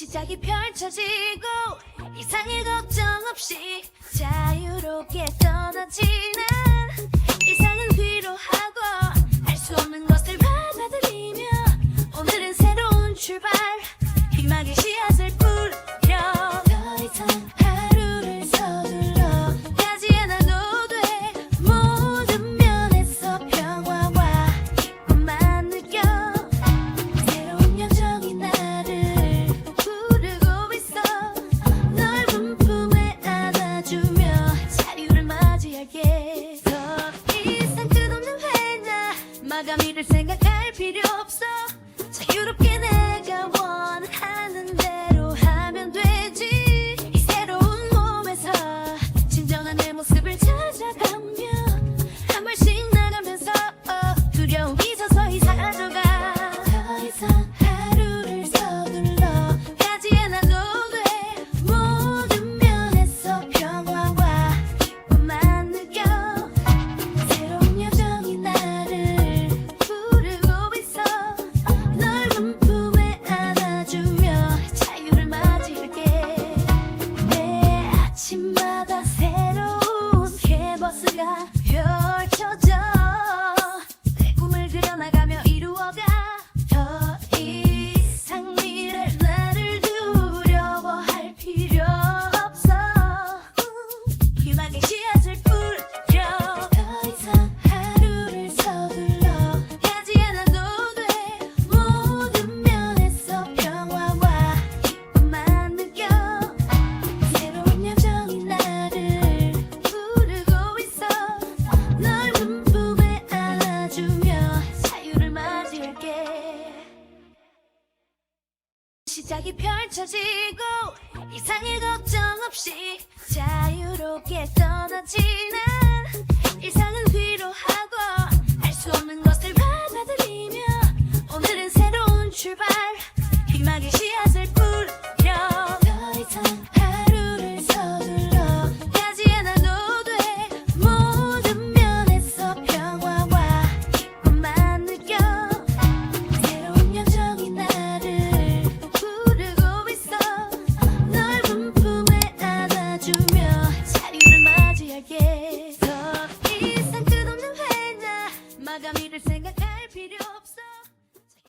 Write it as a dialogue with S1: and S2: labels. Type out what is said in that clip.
S1: 시작이 펼쳐지고 이상의 걱정 없이 자유롭게 떠나지는 일상은 뒤로 하고 알 수 없는 것을 받아들이며 오늘은 새로운 출발 희망의 씨앗을 뿌 맞이할게 더 이상 끝없는 회나 마감일을 생각할 필요 없어 자유롭게 내 这边 시작이 펼쳐지고 이상의 걱정 없이 자유롭게 떠나지는 일상은 뒤로 하고 알 수 없는 것을 받아들이며 오늘은 새로운 출발